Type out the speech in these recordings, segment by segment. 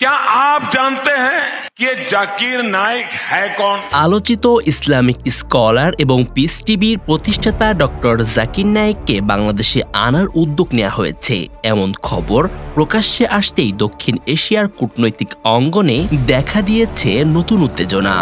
क्या आप जानते हैं कि ये जाकिर नाइक है कौन আলোচিত ইসলামিক স্কলার এবং পিস টিভির প্রতিষ্ঠাতা ডক্টর জাকির নায়েককে বাংলাদেশে আনার উদ্যোগ নেওয়া হয়েছে এমন খবর প্রকাশ্যে আসতেই দক্ষিণ এশিয়ার কূটনৈতিক অঙ্গনে দেখা দিয়েছে নতুন উত্তেজনা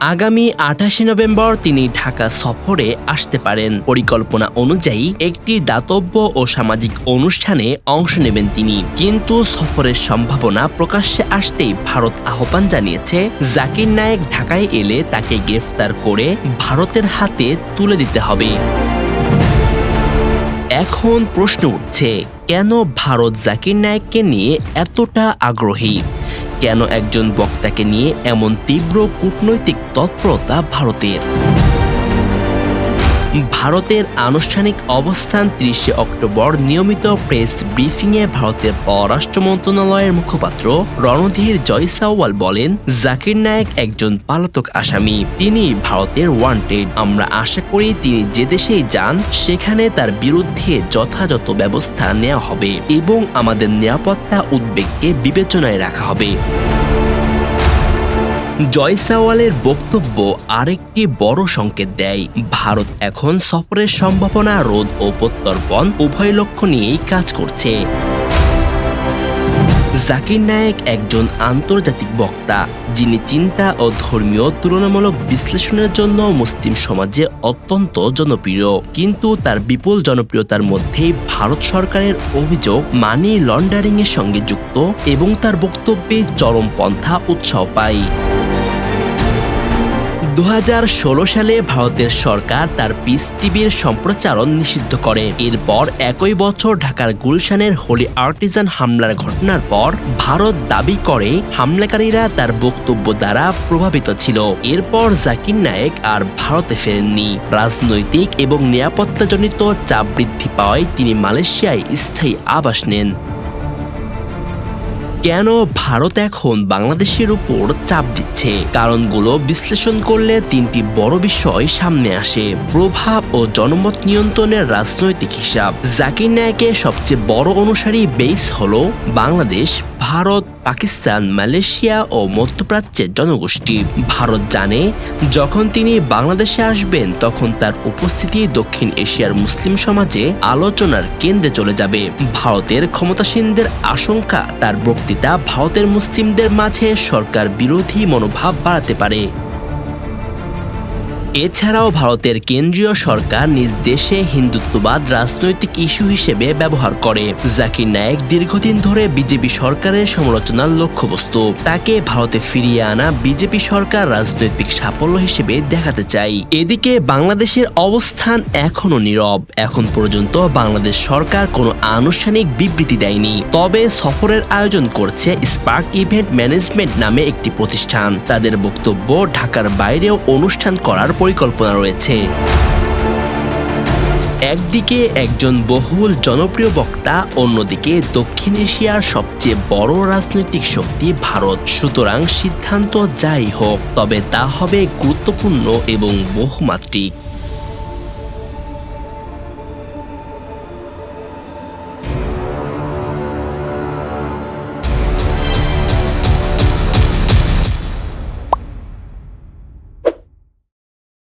আগামী আঠাশে নভেম্বর তিনি ঢাকা সফরে আসতে পারেন। পরিকল্পনা অনুযায়ী একটি দাতব্য ও সামাজিক অনুষ্ঠানে অংশ নেবেন তিনি। কিন্তু সফরের সম্ভাবনা প্রকাশ্যে আসতেই ভারত আহ্বান জানিয়েছে, জাকির নায়েক ঢাকায় এলে তাকে গ্রেফতার করে ভারতের হাতে তুলে দিতে হবে। এখন প্রশ্ন উঠছে, কেন ভারত জাকির নায়েককে নিয়ে এতটা আগ্রহী? কেন একজন বক্তাকে নিয়ে এমন তীব্র কূটনৈতিক তৎপরতা ভারতের? ভারতের আনুষ্ঠানিক অবস্থান ত্রিশে অক্টোবর নিয়মিত প্রেস ব্রিফিংয়ে ভারতের পররাষ্ট্র মন্ত্রণালয়ের মুখপাত্র রণধীর জয়সাওয়াল বলেন, জাকির নায়েক একজন পালাতক আসামি। তিনি ভারতের ওয়ান্টেড। আমরা আশা করি তিনি যে দেশেই যান, সেখানে তার বিরুদ্ধে যথাযথ ব্যবস্থা নেওয়া হবে এবং আমাদের নিরাপত্তা উদ্বেগকে বিবেচনায় রাখা হবে। জয়সাওয়ালের বক্তব্য আরেকটি বড় সংকেত দেয়। ভারত এখন সফরের সম্ভাবনা রোধ ও প্রত্যর্পণ উভয় লক্ষ্য নিয়েই কাজ করছে। জাকির নায়েক একজন আন্তর্জাতিক বক্তা, যিনি চিন্তা ও ধর্মীয় তুলনামূলক বিশ্লেষণের জন্য মুসলিম সমাজে অত্যন্ত জনপ্রিয়। কিন্তু তার বিপুল জনপ্রিয়তার মধ্যেই ভারত সরকারের অভিযোগ মানি লন্ডারিং এর সঙ্গে যুক্ত এবং তার বক্তব্যে চরমপন্থা উৎসাহ পায়। দু হাজার ষোলো সালে ভারতের সরকার তার পিস টিভির সম্প্রচারণ নিষিদ্ধ করে। এরপর একই বছর ঢাকার গুলশানের হোলি আর্টিজান হামলার ঘটনার পর ভারত দাবি করে, হামলাকারীরা তার বক্তব্য দ্বারা প্রভাবিত ছিল। এরপর জাকির নায়েক আর ভারতে ফেরেননি। রাজনৈতিক এবং নিরাপত্তাজনিত চাপ বৃদ্ধি পাওয়ায় তিনি মালয়েশিয়ায় স্থায়ী আবাস নেন। কেন ভারত এখন বাংলাদেশের উপর চাপ দিচ্ছে? কারণগুলো বিশ্লেষণ করলে তিনটি বড় বিষয় সামনে আসে, প্রভাব ও জনমত নিয়ন্ত্রণের রাজনৈতিক হিসাব। জাকির নায়কের সবচেয়ে বড় অনুসারী বেস হল বাংলাদেশ, ভারত পাকিস্তান, মালয়েশিয়া ও মধ্যপ্রাচ্যের জনগোষ্ঠী। ভারত জানে, যখন তিনি বাংলাদেশে আসবেন, তখন তার উপস্থিতি দক্ষিণ এশিয়ার মুসলিম সমাজে আলোচনার কেন্দ্রে চলে যাবে। ভারতের ক্ষমতাসীনদের আশঙ্কা, তার বক্তৃতা ভারতের মুসলিমদের মাঝে সরকার বিরোধী মনোভাব বাড়াতে পারে। এছাড়াও ভারতের কেন্দ্রীয় সরকার নিজ দেশে হিন্দুত্ববাদ রাজনৈতিক ইস্যু হিসেবে ব্যবহার করে। জাকির নায়েক দীর্ঘদিন ধরে বিজেপি সরকারের সমালোচনার লক্ষ্যবস্তু। তাকে ভারতে ফিরিয়ে আনা বিজেপি সরকার রাজনৈতিক সাফল্য হিসেবে দেখাতে চাই। এদিকে বাংলাদেশের অবস্থান এখনও নীরব। এখন পর্যন্ত বাংলাদেশ সরকার কোনো আনুষ্ঠানিক বিবৃতি দেয়নি। তবে সফরের আয়োজন করছে স্পার্ক ইভেন্ট ম্যানেজমেন্ট নামে একটি প্রতিষ্ঠান। তাদের বক্তব্য ঢাকার বাইরেও অনুষ্ঠান করার পরিকল্পনা রয়েছে। একদিকে একজন বহুল জনপ্রিয় বক্তা, অন্যদিকে দক্ষিণ এশিয়ার সবচেয়ে বড় রাজনৈতিক শক্তি ভারত। সুতরাং সিদ্ধান্ত যাই হোক, তবে তা হবে গুরুত্বপূর্ণ এবং বহুমাত্রিক।